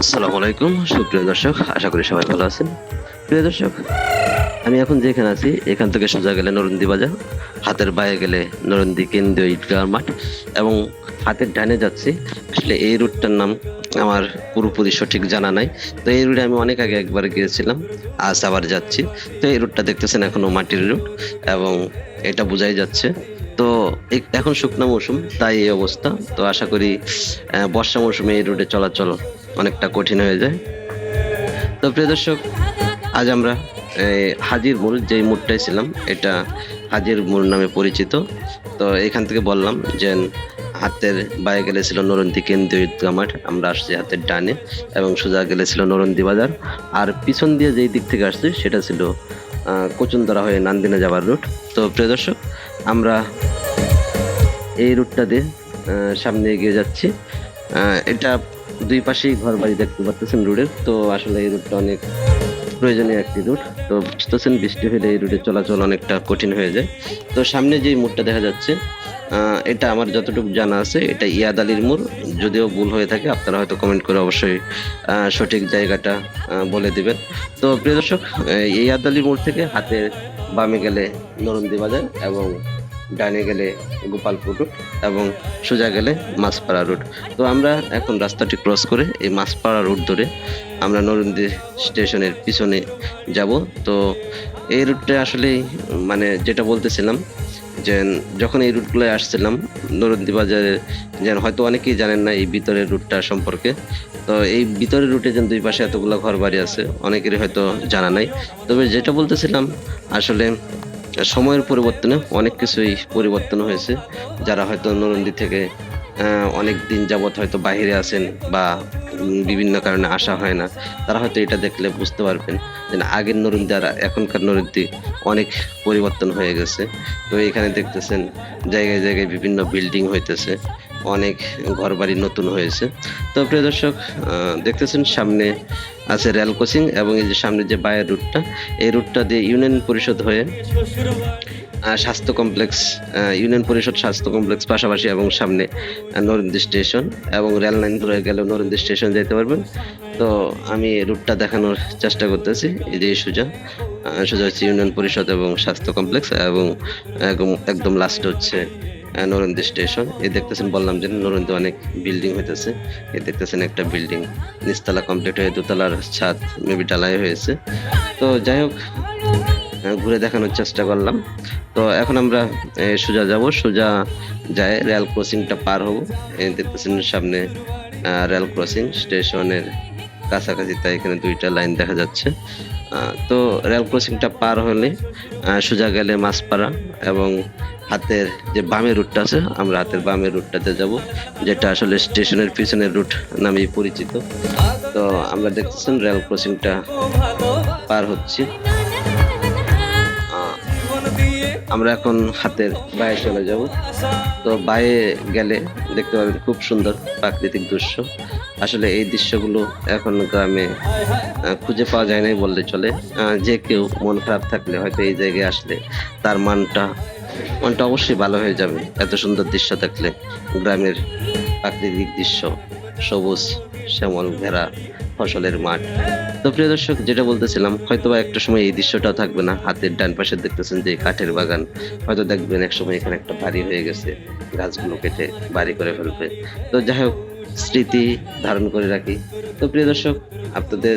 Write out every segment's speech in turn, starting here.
আসসালামু আলাইকুম, সুপ্রিয় দর্শক, আশা করি সবাই ভালো আছেন। প্রিয় দর্শক, আমি এখন যেখানে আছি, এখান থেকে সোজা গেলে নরন্দি বাজার, হাতের বাইরে গেলে নরন্দি কেন্দ্রীয় ঈদগাহ মাঠ, এবং হাতের ডানে যাচ্ছি। আসলে এই রুটটার নাম আমার পুরোপুরি সঠিক জানা নাই। তো এই রুটে আমি অনেক আগে একবার গিয়েছিলাম, আজ আবার যাচ্ছি। তো এই রুটটা দেখতেছেন এখনও মাটির রুট, এবং এটা বোঝাই যাচ্ছে। তো এখন শুকনো মৌসুম, তাই এই অবস্থা। তো আশা করি বর্ষা মৌসুমে এই রুটে চলাচল অনেকটা কঠিন হয়ে যায়। তো প্রিয় দর্শক আজ আমরা এই, হাজির মোড় যেই মোড়টায় ছিলাম এটা হাজির মোড় নামে পরিচিত। তো এখান থেকে বললাম যে হাতের বায়ে গেলে ছিল নরন্দি কেন্দ্রীয় ঈদগাহ মাঠ আমরা আসছি হাতের ডানে এবং সোজা গেলে ছিল নরন্দি বাজার। আর পিছন দিয়ে যেই দিক থেকে আসছি সেটা ছিল কচুন্দরা হয়ে নান্দিনা যাওয়ার রুট। তো প্রিয় দর্শক আমরা এই রুটটা দিয়ে সামনে এগিয়ে যাচ্ছি। এটা দুই পাশেই ঘর বাড়ি দেখতে পাচ্ছেন রোডের। তো আসলে এই রুটটা অনেক প্রয়োজনীয় একটি রুট তো বুঝতেছেন, বৃষ্টি হলে এই রুটে চলাচল অনেকটা কঠিন হয়ে যায়। তো সামনে যে মোড়টা দেখা যাচ্ছে এটা আমার যতটুকু জানা আছে, এটা ইয়াদ আলীর মোড়। যদিও ভুল হয়ে থাকে, আপনারা হয়তো কমেন্ট করে অবশ্যই সঠিক জায়গাটা বলে দিবেন। তো প্রিয় দর্শক ইয়াদ আলীর মোড় থেকে হাতে বামে গেলে নরন্দি বাজার এবং ডানে গেলে গোপালপুর রুট এবং সোজা গেলে মাছপাড়া রুট। তো আমরা এখন রাস্তাটি ক্রস করে এই মাছপাড়া রুট ধরে আমরা নরন্দি স্টেশনের পিছনে যাব। তো এই রুটটা আসলে মানে যেটা বলতেছিলাম যে যখন এই রুটগুলোয় আসছিলাম, নরন্দি বাজারে যেন হয়তো অনেকেই জানেন না এই ভিতরের রুটটা সম্পর্কে। তো এই ভিতরের রুটে যেন দুই পাশে এতগুলো ঘর বাড়ি আছে, অনেকেরই হয়তো জানা নাই। তবে যেটা বলতেছিলাম, আসলে সময়ের পরিবর্তনে অনেক কিছুই পরিবর্তন হয়েছে। যারা হয়তো নরন্দি থেকে অনেক দিন যাবৎ হয়তো বাহিরে আছেন বা বিভিন্ন কারণে আসা হয় না, তারা হয়তো এটা দেখলে বুঝতে পারবেন যে আগের নরুন্দি আর এখনকার নরুন্দি অনেক পরিবর্তন হয়ে গেছে। তো এখানে দেখতেছেন জায়গায় জায়গায় বিভিন্ন বিল্ডিং হইতেছে। অনেক ঘরবাড়ি নতুন হয়েছে। তো প্রিয় দর্শক দেখতেছেন সামনে আছে রেল কোচিং এবং এই যে সামনে যে বায়ের রুটটা, এই রুটটা দিয়ে ইউনিয়ন পরিষদ হয়ে স্বাস্থ্য কমপ্লেক্স ইউনিয়ন পরিষদ স্বাস্থ্য কমপ্লেক্স পাশাপাশি এবং সামনে নরেন্দ্র স্টেশন এবং রেল লাইন ধরে গেলে নরেন্দ্র স্টেশন যেতে পারবেন। তো আমি রুটটা দেখানোর চেষ্টা করতেছি। এই যে সোজা সোজা হচ্ছে ইউনিয়ন পরিষদ এবং স্বাস্থ্য কমপ্লেক্স এবং একদম লাস্টে হচ্ছে নরেন্দ্র স্টেশন। এই দেখতেছেন, বললাম যে নরেন্দ্র অনেক বিল্ডিং হইতেছে। এই দেখতেছেন একটা বিল্ডিং নিচতলা কমপ্লিট হয়ে দোতলার ছাদ মেবি ডালাই হয়েছে। তো যাই হোক ঘুরে দেখানোর চেষ্টা করলাম। তো এখন আমরা সোজা যাব। সোজা যায় রেল ক্রসিংটা পার হব। দেখতেছেন সামনে রেল ক্রসিং স্টেশনের কাছাকাছি, তাই এখানে দুইটা লাইন দেখা যাচ্ছে। তো রেল ক্রসিংটা পার হলে সোজা গেলে মাছপাড়া এবং হাতের যে বামের রুটটা আছে, আমরা হাতের বামের রুটটাতে যাব, যেটা আসলে স্টেশনের পিছনের রুট নামেই পরিচিত। তো আমরা দেখতেছেন রেল ক্রসিংটা পার হচ্ছি। আমরা এখন হাতের বাইরে চলে যাব। তো বাইরে গেলে দেখতে পাবেন খুব সুন্দর প্রাকৃতিক দৃশ্য। আসলে এই দৃশ্যগুলো এখন গ্রামে খুঁজে পাওয়া যায় নাই বললে চলে। যে কেউ মন খারাপ থাকলে হয়তো এই জায়গায় আসলে তার মানটা, মনটা অবশ্যই ভালো হয়ে যাবে। এত সুন্দর দৃশ্য থাকলে গ্রামের প্রাকৃতিক দৃশ্য সবুজ শ্যামল ঘেরা ফসলের মাঠ। তো প্রিয় দর্শক, যেটা বলতেছিলাম হয়তো বা একটা সময় এই দৃশ্যটাও থাকবে না। হাতের ডান পাশে দেখতেছেন যে কাঠের বাগান। হয়তো দেখবেন এক সময় এখানে একটা বাড়ি হয়ে গেছে, গাছগুলো কেটে বাড়ি করে ফেলবে। তো যাই হোক, স্মৃতি ধারণ করে রাখি। তো প্রিয় দর্শক, আপনাদের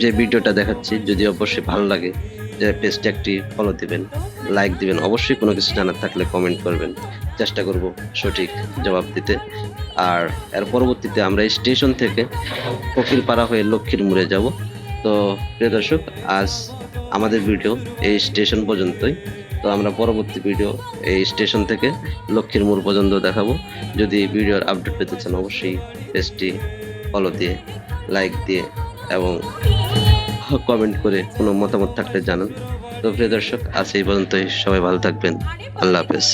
যে ভিডিওটা দেখাচ্ছি, যদি অবশ্যই ভালো লাগে, যে পেজটা একটি ফলো দিবেন লাইক দিবেন, অবশ্যই কোনো কিছু জানার থাকলে কমেন্ট করবেন। চেষ্টা করব সঠিক জবাব দিতে। আর এর পরবর্তীতে আমরা স্টেশন থেকে ফকিরপাড়া হয়ে লক্ষ্মীর মোড়ে যাব। তো প্রিয় দর্শক, আজ আমাদের ভিডিও এই স্টেশন পর্যন্তই। তো আমরা পরবর্তী ভিডিও এই স্টেশন থেকে লক্ষ্মীর মোড় পর্যন্ত দেখাবো। যদি ভিডিওর আপডেট পেতে চান, অবশ্যই পেজটি ফলো দিয়ে লাইক দিয়ে এবং কমেন্ট করে কোনো মতামত থাকলে জানান। তো প্রিয় দর্শক, আজ এই পর্যন্তই। সবাই ভালো থাকবেন। আল্লাহ হাফেজ।